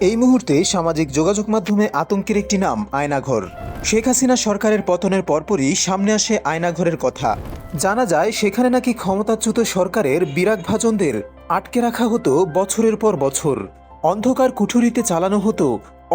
এই মুহূর্তে সামাজিক যোগাযোগ মাধ্যমে আতঙ্কের একটি নাম, আয়নাঘর। শেখ হাসিনা সরকারের পতনের পরপরই সামনে আসে আয়নাঘরের কথা। জানা যায়, সেখানে নাকি ক্ষমতাচ্যুত সরকারের বিরাগভাজনদের আটকে রাখা হতো বছরের পর বছর। অন্ধকার কুঠুরিতে চালানো হতো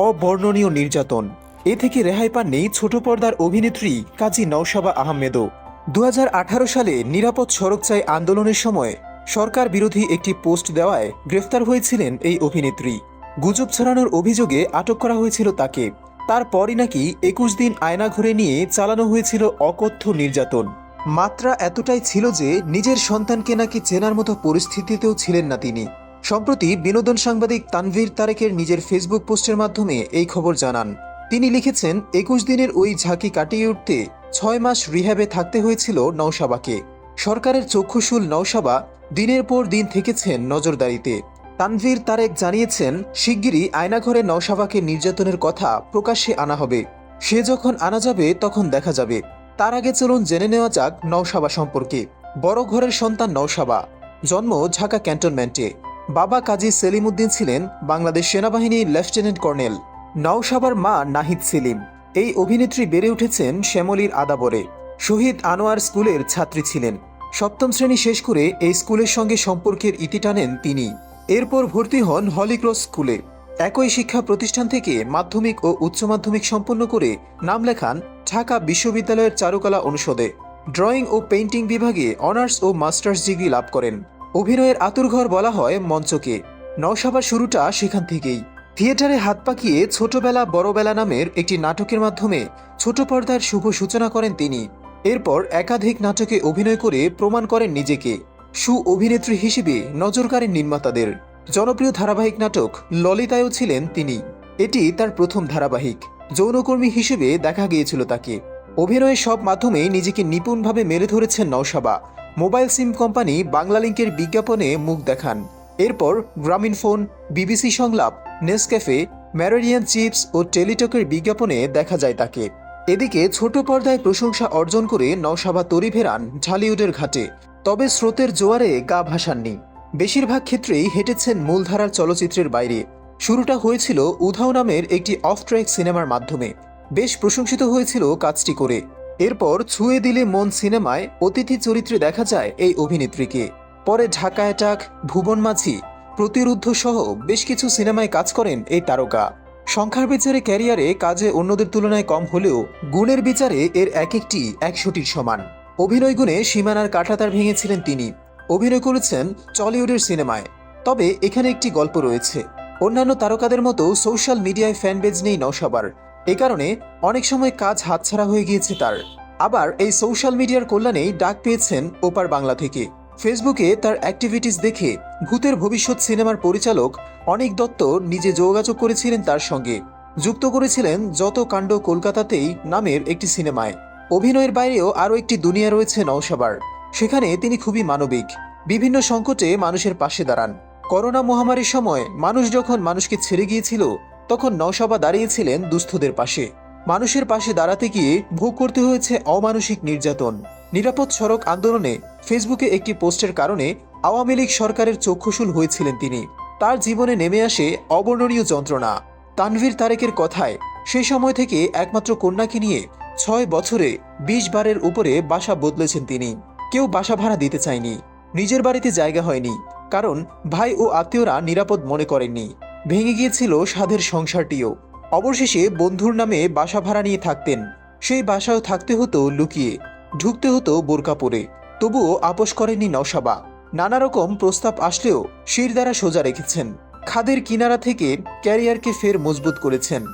অবর্ণনীয় নির্যাতন। এ থেকে রেহাই পাননি ছোট পর্দার অভিনেত্রী কাজী নৌশাবা আহমেদও। দু হাজার আঠারো সালে নিরাপদ সড়ক চাই আন্দোলনের সময় সরকার বিরোধী একটি পোস্ট দেওয়ায় গ্রেফতার হয়েছিলেন এই অভিনেত্রী। গুজব ছড়ানোর অভিযোগে আটক করা হয়েছিল তাকে। তারপরই নাকি একুশ দিন আয়না ঘরে নিয়ে চালানো হয়েছিল অকথ্য নির্যাতন। মাত্রা এতটাই ছিল যে নিজের সন্তানকে নাকি চেনার মতো পরিস্থিতিতেও ছিলেন না তিনি। সম্প্রতি বিনোদন সাংবাদিক তানভীর তারেকের নিজের ফেসবুক পোস্টের মাধ্যমে এই খবর জানান। তিনি লিখেছেন, একুশ দিনের ওই ঝাঁকি কাটিয়ে উঠতে ছয় মাস রিহ্যাবে থাকতে হয়েছিল নৌসাবাকে সরকারের চক্ষুশুল নৌসাবা দিনের পর দিন থেকেছেন নজরদারিতে। তানভীর তারেক জানিয়েছেন, শিগগিরই আয়নাঘরে নৌসাবাকে নির্যাতনের কথা প্রকাশ্যে আনা হবে। সে যখন আনা যাবে, তখন দেখা যাবে। তার আগে চলুন জেনে নেওয়া যাক নৌসাবা সম্পর্কে। বড় ঘরের সন্তান নৌসাবা জন্ম ঢাকা ক্যান্টনমেন্টে। বাবা কাজী সেলিম উদ্দিন ছিলেন বাংলাদেশ সেনাবাহিনীর লেফটেন্যান্ট কর্নেল। নওশাবার মা নাহিদ সেলিম। এই অভিনেত্রী বেড়ে উঠেছেন শ্যামলীর আদাবরে। শহীদ আনোয়ার স্কুলের ছাত্রী ছিলেন। সপ্তম শ্রেণি শেষ করে এই স্কুলের সঙ্গে সম্পর্কের ইতি টানেন তিনি। এরপর ভর্তি হন হলিক্রস স্কুলে। একই শিক্ষা প্রতিষ্ঠান থেকে মাধ্যমিক ও উচ্চ মাধ্যমিক সম্পন্ন করে নাম লেখান ঢাকা বিশ্ববিদ্যালয়ের চারুকলা অনুষদে। ড্রয়িং ও পেইন্টিং বিভাগে অনার্স ও মাস্টার্স ডিগ্রি লাভ করেন। অভিনয়ের আতুরঘর বলা হয় মঞ্চকে। নওশাবার শুরুটা সেখান থেকেই। থিয়েটারে হাত পাকিয়ে ছোটবেলা বড়বেলা নামের একটি নাটকের মাধ্যমে ছোট পর্দার শুভ সূচনা করেন তিনি। এরপর একাধিক নাটকে অভিনয় করে প্রমাণ করেন নিজেকে। সু অভিনেত্রী হিসেবে নজর নির্মাতাদের। জনপ্রিয় ধারাবাহিক নাটক ললিতায়ও ছিলেন তিনি। এটি তার প্রথম ধারাবাহিক। যৌনকর্মী হিসেবে দেখা গিয়েছিল তাকে। অভিনয়ের সব মাধ্যমে নিজেকে নিপুণভাবে মেলে ধরেছেন নওশাবা। মোবাইল সিম কোম্পানি বাংলালিংকের বিজ্ঞাপনে মুখ দেখান। এরপর গ্রামীণ ফোন, বিবিসি সংলাপ, নেসক্যাফে ম্যারেরিয়ান চিপস ও টেলিটকের বিজ্ঞাপনে দেখা যায় তাকে। এদিকে ছোট পর্দায় প্রশংসা অর্জন করে নওশাবা তরি ফেরান ঢালিউডের ঘাটে। তবে স্রোতের জোয়ারে গা ভাসাননি। বেশিরভাগ ক্ষেত্রেই হেঁটেছেন মূলধারার চলচ্চিত্রের বাইরে। শুরুটা হয়েছিল উধাও নামের একটি অফ ট্র্যাক সিনেমার মাধ্যমে। বেশ প্রশংসিত হয়েছিল কাজটি করে। এরপর ছুঁয়ে দিলে মন সিনেমায় অতিথি চরিত্রে দেখা যায় এই অভিনেত্রীকে। পরে ঢাকা অ্যাটাক, ভুবন মাঝি, প্রতিরুদ্ধ সহ বেশ কিছু সিনেমায় কাজ করেন এই তারকা। সংখ্যার বিচারে ক্যারিয়ারে কাজে অন্যদের তুলনায় কম হলেও গুণের বিচারে এর এক একটি একশোটির সমান। অভিনয় গুণে সীমানার কাঁটাতার ভেঙেছিলেন তিনি। অভিনয় করেছেন টলিউডের সিনেমায়। তবে এখানে একটি গল্প রয়েছে। অন্যান্য তারকাদের মতো সোশ্যাল মিডিয়ায় ফ্যানবেজ নেই নওশাবার। এ কারণে অনেক সময় কাজ হাতছাড়া হয়ে গিয়েছে তার। আবার এই সোশ্যাল মিডিয়ার কল্যাণেই ডাক পেয়েছেন ওপার বাংলা থেকে। ফেসবুকে তার অ্যাক্টিভিটিস দেখে ভূতের ভবিষ্যৎ সিনেমার পরিচালক অনিক দত্ত নিজে যোগাযোগ করেছিলেন তার সঙ্গে। যুক্ত করেছিলেন যত কাণ্ড কলকাতাতেই নামের একটি সিনেমায়। অভিনয়ের বাইরেও আরও একটি দুনিয়া রয়েছে নওশাবার। সেখানে তিনি খুবই মানবিক। বিভিন্ন সংকটে মানুষের পাশে দাঁড়ান। করোনা মহামারীর সময় মানুষ যখন মানুষকে ছেড়ে গিয়েছিল, তখন নওশাবা দাঁড়িয়েছিলেন দুস্থদের পাশে। মানুষের পাশে দাঁড়াতে গিয়ে ভোগ করতে হয়েছে অমানসিক নির্যাতন। নিরাপদ সড়ক আন্দোলনে ফেসবুকে একটি পোস্টের কারণে আওয়ামী লীগ সরকারের চক্ষুশূল হয়েছিলেন তিনি। তার জীবনে নেমে আসে অবর্ণনীয় যন্ত্রণা। তানভীর তারেকের কথায় সেই সময় থেকে একমাত্র কন্যাকে নিয়ে ছয় বছরে বিশ বারের উপরে বাসা বদলেছেন তিনি। কেউ বাসা ভাড়া দিতে চায়নি। নিজের বাড়িতে জায়গা হয়নি। কারণ ভাই ও আত্মীয়রা নিরাপদ মনে করেননি। ভেঙে গিয়েছিল সাধের সংসারটিও। অবশেষে বন্ধুর নামে বাসা ভাড়া নিয়ে থাকতেন। সেই বাসাও থাকতে হতো লুকিয়ে। ঢুকতে হতো বোরকা পরে তবুও আপোষ করেননি নওশাবা। নানা রকম প্রস্তাব আসলেও শির দ্বারা সোজা রেখেছেন। খাদের কিনারা থেকে ক্যারিয়ারকে ফের মজবুত করেছেন।